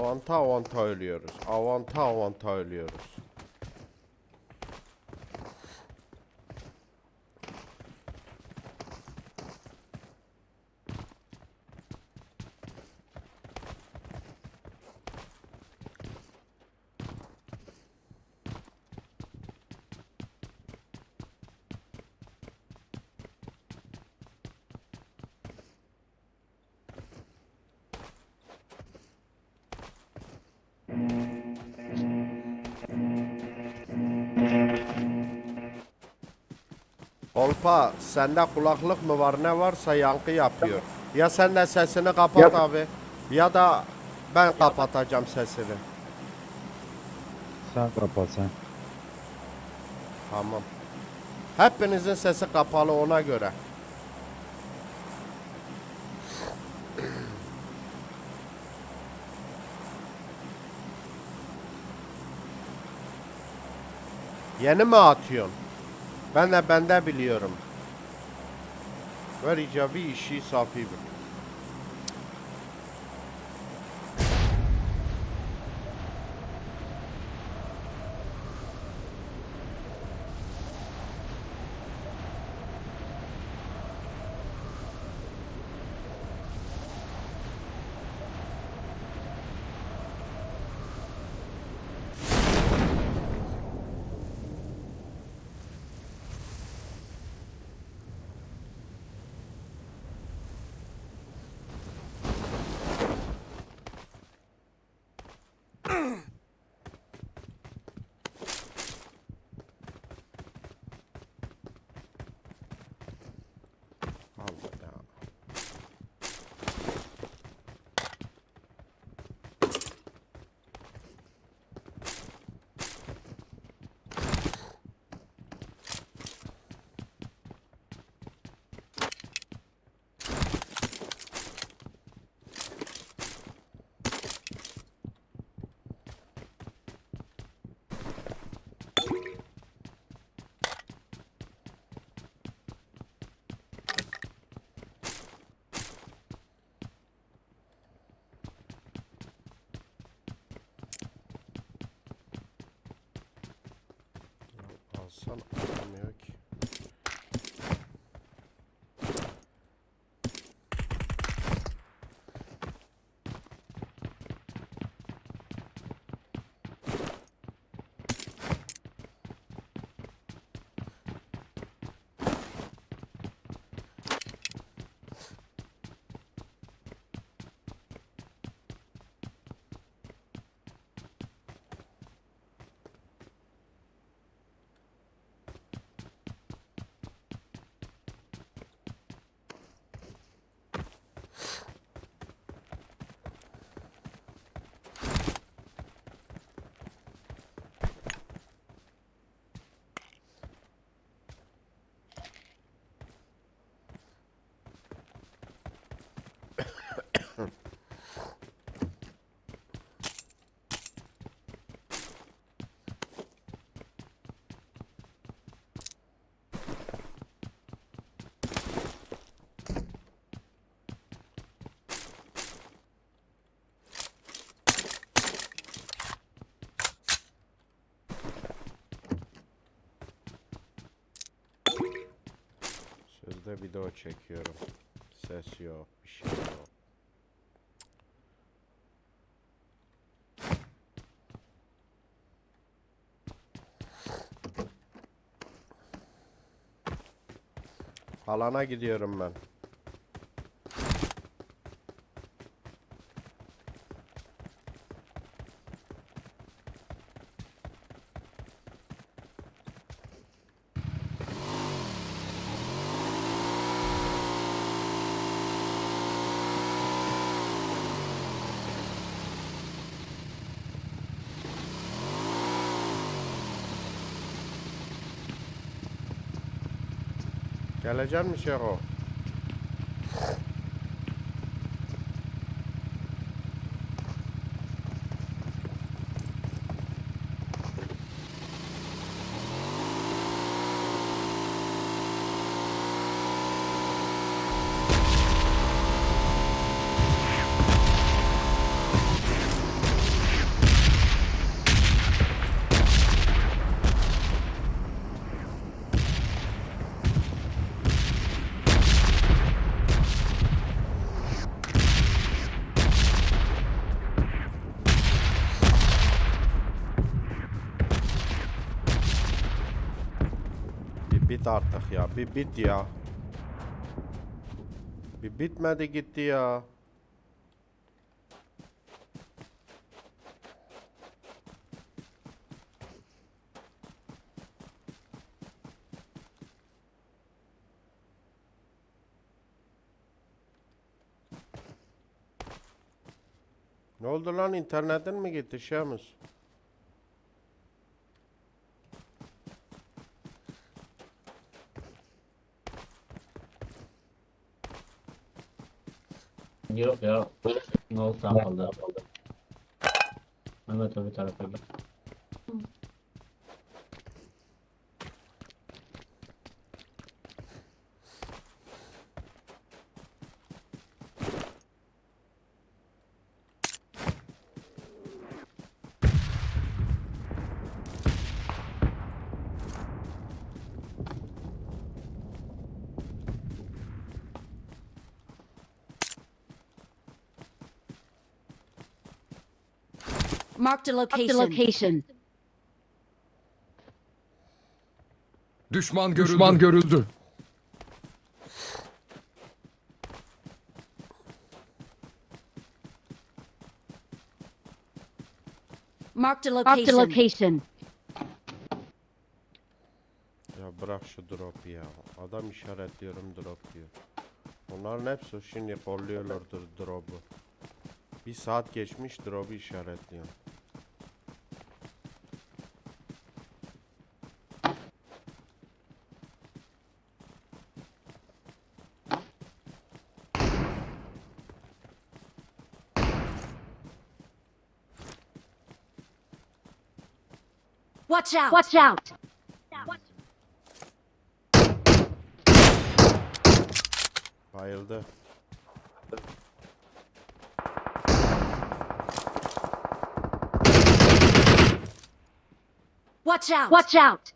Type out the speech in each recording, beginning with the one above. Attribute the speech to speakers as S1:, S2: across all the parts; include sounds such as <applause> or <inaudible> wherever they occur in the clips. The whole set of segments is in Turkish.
S1: Avanta avanta ölüyoruz. Avanta avanta ölüyoruz. Kolpa sende kulaklık mı var ne varsa yankı yapıyor. Ya sen de sesini kapat
S2: Yap.
S1: abi ya da ben kapatacağım sesini.
S2: Sen kapat sen.
S1: Tamam. Hepinizin sesi kapalı ona göre. Yeni mi atıyorsun? Ben de bende biliyorum. Ver icabı işi safi bir. Allah ya. Alamıyor Sözde video çekiyorum. Ses yok, bir şey yok. Alana gidiyorum ben. Gelecek mi Şero? Bit artık ya. Bir bit ya. Bir bitmedi gitti ya. Ne oldu lan internetin mi gitti Şemus?
S2: Yok ya. Oldu kaldı. Mehmet öbür tarafa git.
S3: Marked a location.
S4: location.
S5: Düşman görüldü. Düşman görüldü.
S3: Marked a
S4: Marked a
S3: location.
S4: location.
S1: Ya bırak şu drop ya. Adam işaretliyorum drop diyor. Onların hepsi şimdi kolluyorlardır drop'u. Bir saat geçmiş drop'u işaretliyor.
S3: Watch out.
S4: Watch out.
S1: Bayıldı.
S3: Watch out.
S4: Watch out.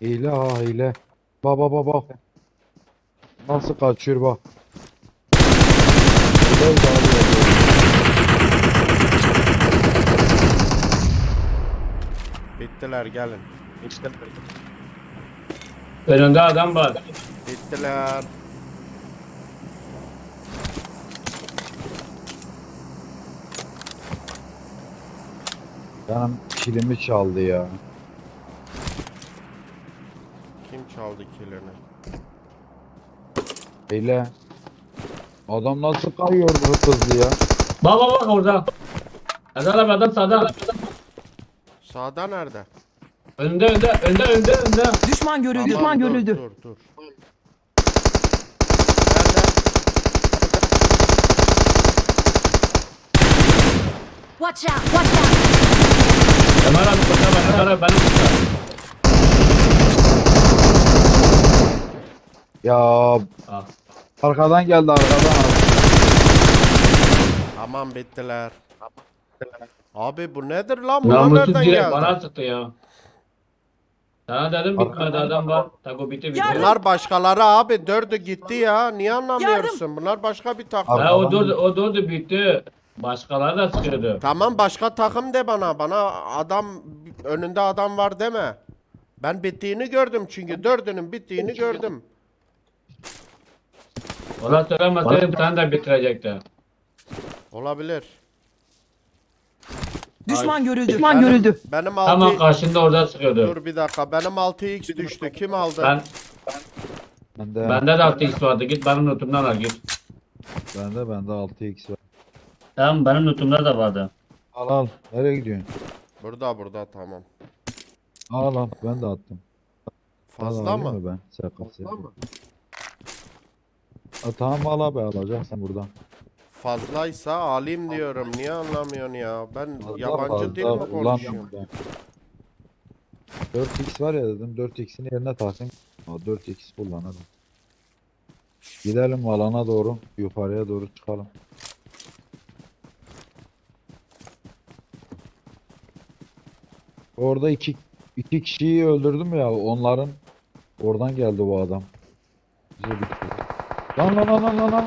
S6: Hile ha hile. Baba baba bak. Nasıl kaçıyor bak. Hile.
S1: Bittiler gelin.
S2: Önünde adam var.
S1: Bittiler.
S6: Benim kilimi çaldı ya.
S1: Çaldı killerini?
S6: Hile. Adam nasıl kayıyor bu hızlı ya?
S2: Bak bak bak orada. Adam adam adam sağda.
S1: Sağda nerede?
S2: Önünde önünde önünde önünde önünde.
S7: Düşman görüldü.
S1: Tamam,
S7: Düşman
S1: dur,
S7: görüldü.
S1: Dur dur. Nerede?
S3: Watch out. Watch out.
S2: Ömer abi koşa bak. Ömer abi benim koşa.
S6: Ya
S2: Ah.
S6: arkadan geldi arkadan.
S1: Tamam bittiler. Abi bu nedir lan?
S2: Namussuz
S1: nereden
S2: direkt
S1: geldi?
S2: bana sıktı ya. Sana dedim bitmedi adam var. Tako bitti bitti.
S1: Bunlar başkaları abi. Dördü gitti ya. Niye anlamıyorsun? Bunlar başka bir takım.
S6: Abi-
S2: Ha o durdu o durdu bitti. Başkaları da sıkıyordu.
S1: Tamam başka takım de bana. Bana adam önünde adam var deme. Ben bittiğini gördüm çünkü dördünün bittiğini gördüm.
S2: Ona söylemeseydim sen de bitirecekti.
S1: Olabilir.
S7: Düşman görüldü.
S4: Düşman
S1: Benim-
S4: görüldü.
S1: Benim
S2: Tam
S1: 6
S2: karşında orada sıkıyordu.
S1: Dur bir dakika. Benim 6x düştü. Kim aldı?
S2: Ben
S6: Bende,
S2: bende de 6x vardı. Git benim notumdan al git.
S6: bende bende 6x var.
S2: Tamam benim notumda da vardı.
S6: Al al. Nereye gidiyorsun?
S1: Burada burada tamam.
S6: Al al. Ben de attım. Al,
S1: Fazla
S6: alayım
S1: mı?
S6: Ben SKS. Ha, tamam al abi alacaksın buradan.
S1: Fazlaysa alayım diyorum. Niye anlamıyorsun ya? Ben
S6: Fazla
S1: yabancı dil mi konuşuyorum?
S6: ben. 4x var ya dedim 4x'in yerine. Ha 4x kullanırım. Gidelim alana doğru. Yukarıya doğru çıkalım. Orada iki, iki kişiyi öldürdüm ya. Onların oradan geldi bu adam. Bize bitti. Lan lan lan lan lan lan.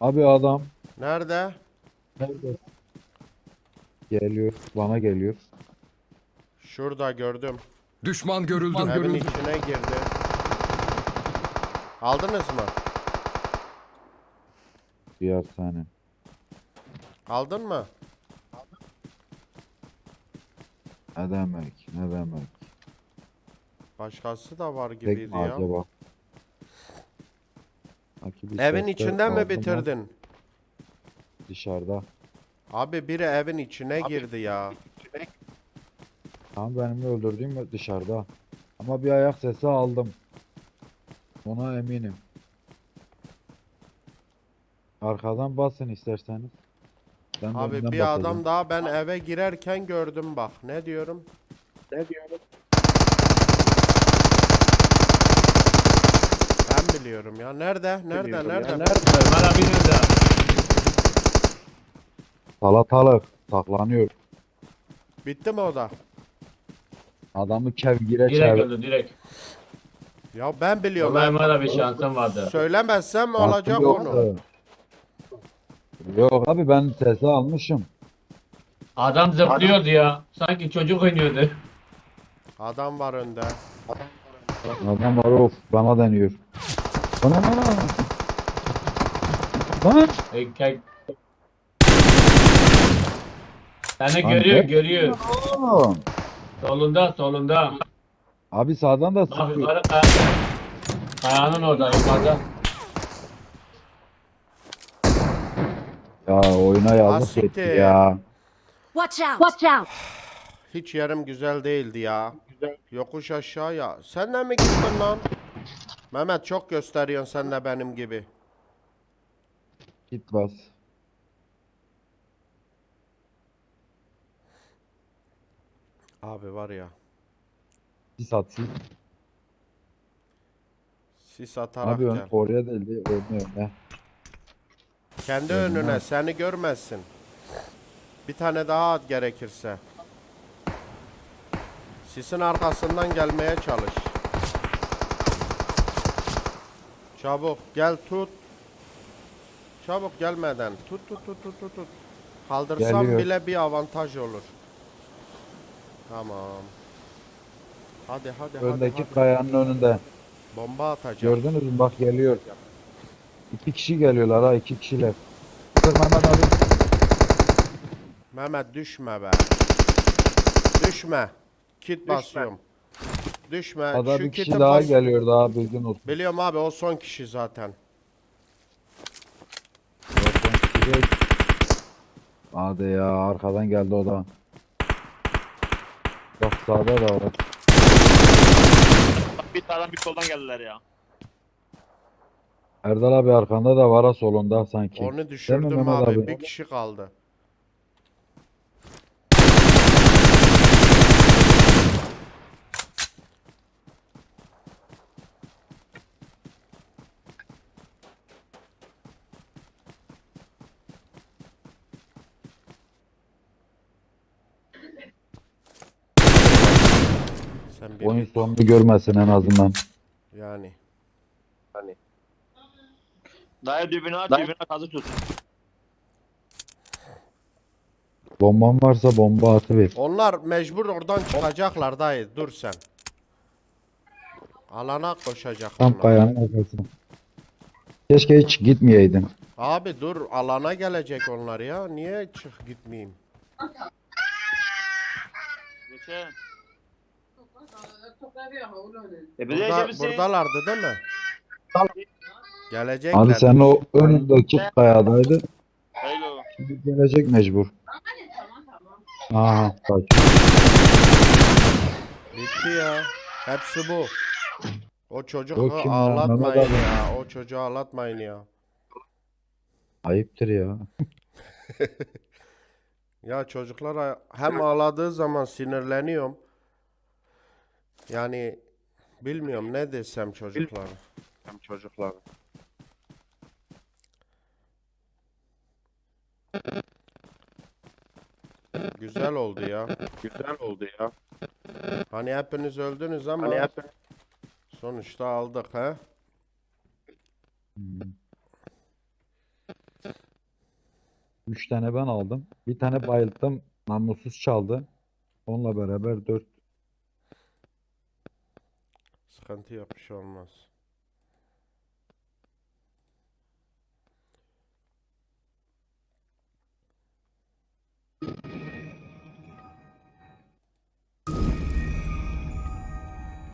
S6: Abi adam
S1: Nerede?
S6: nerede? Geliyor. Bana geliyor.
S1: Şurada gördüm.
S4: Düşman görüldü.
S1: Evin içine girdi. Aldınız mı?
S6: Bir saniye.
S1: Aldın mı?
S6: Ne demek? Ne demek?
S1: Başkası da var
S6: Tek
S1: gibiydi
S6: mi
S1: ya.
S6: acaba? Sanki bir
S1: Evin
S6: sesler
S1: içinden mi
S6: ben
S1: bitirdin?
S6: Dışarıda.
S1: Abi biri evin içine girdi ya.
S6: Tam benim öldürdüğüm dışarıda. Ama bir ayak sesi aldım. Ona eminim. Arkadan basın isterseniz. Ben de
S1: Abi
S6: önden
S1: bir
S6: basacağım.
S1: adam daha ben eve girerken gördüm bak. Ne diyorum? Ne diyorum? Biliyorum ya. Nerede? Nerede? Nerede?
S2: Ömer abinin de.
S6: Salatalık saklanıyor.
S1: Bitti mi o da?
S6: Adamı kevgire
S2: Direkt
S6: çevir.
S2: öldü direkt.
S1: Ya ben biliyorum.
S2: Vallahi
S1: ben-
S2: Ömer abi şansın vardı.
S1: Söylemezsem alacak onu.
S6: Yok abi ben sesi almışım.
S2: Adam zıplıyordu ya. Sanki çocuk oynuyordu.
S1: Adam var önde.
S6: Adam var of bana deniyor. Bana bana. Lan.
S2: Erkek. Seni
S6: Lan
S2: görüyor
S6: ne?
S2: görüyor.
S6: Oğlum.
S2: Solunda solunda.
S6: Abi sağdan da sıkıyor.
S2: yukarı kaya. Kayanın orada yukarıda.
S6: Ya oyuna yazık
S1: Asiktir.
S6: etti ya.
S3: Watch out! Watch out!
S1: Hiç yerim güzel değildi ya. Yokuş aşağı ya. Sen de mi gittin lan? Mehmet çok gösteriyorsun sen de benim gibi.
S6: Git bas.
S1: Abi var ya.
S6: Sis at sis.
S1: Atarak
S6: Abi ön,
S1: gel.
S6: oraya değil önüne önüne.
S1: Kendi
S6: Önüne
S1: önüne seni görmezsin. Bir tane daha at gerekirse. Sisin arkasından gelmeye çalış. Çabuk gel tut. Çabuk gelmeden tut tut tut tut tut. tut. Kaldırsam
S6: Geliyor.
S1: bile bir avantaj olur. Tamam. Hadi hadi hadi.
S6: Öndeki
S1: hadi.
S6: kayanın önünde.
S1: Bomba atacağım.
S6: Gördünüz mü? Bak geliyor. İki kişi geliyorlar ha iki kişiler. Sık Mehmet abi.
S1: Mehmet düşme be. Düşme. Kit basıyorum. Düşme.
S6: Ada
S1: Şu
S6: bir kişi
S1: kiti
S6: daha
S1: bas-
S6: geliyor daha bilgin olsun.
S1: Biliyorum abi o son kişi zaten.
S6: Zaten Hadi ya arkadan geldi o da. Bak sağda da var.
S5: Bir sağdan bir soldan geldiler ya.
S6: Erdal abi arkanda da var ha solunda sanki.
S1: Onu düşürdüm
S6: Mehmet
S1: abi.
S6: abi?
S1: Bir kişi kaldı. Sen bir
S6: Oyun sonunu görmesin en azından.
S1: yani.
S5: Dayı dübünü aç, dübüne kazı tut.
S6: Bomban varsa bomba atıver.
S1: Onlar mecbur oradan çıkacaklar dayı. Dur sen. Alana koşacak
S6: Tam kayanın arkasına. Keşke hiç gitmeyeydin.
S1: Abi dur alana gelecek onlar ya. Niye çık gitmeyeyim?
S5: Geçen. E bir de
S1: Burada,
S5: misin?
S1: buradalardı değil mi? Gelecekler.
S6: Abi sen o önündeki kayadaydı.
S5: Hello.
S6: Şimdi gelecek mecbur. Aha kaç.
S1: Bitti ya. Hepsi bu. O çocuğu
S6: O kim ya?
S1: ağlatmayın
S6: Mehmet abi.
S1: ya. O çocuğu ağlatmayın ya.
S6: Ayıptır ya. <laughs>
S1: Ya çocuklar a- hem ağladığı zaman sinirleniyorum. Yani bilmiyorum ne desem çocuklara. çocukların. Güzel oldu ya. Güzel oldu ya. Hani hepiniz öldünüz ama
S5: Hani
S1: sonuçta aldık.
S6: Hmm. Üç tane ben aldım. Bir tane bayılttım. Namussuz çaldı. Onunla beraber dört.
S1: Sıkıntı yok bir şey olmaz.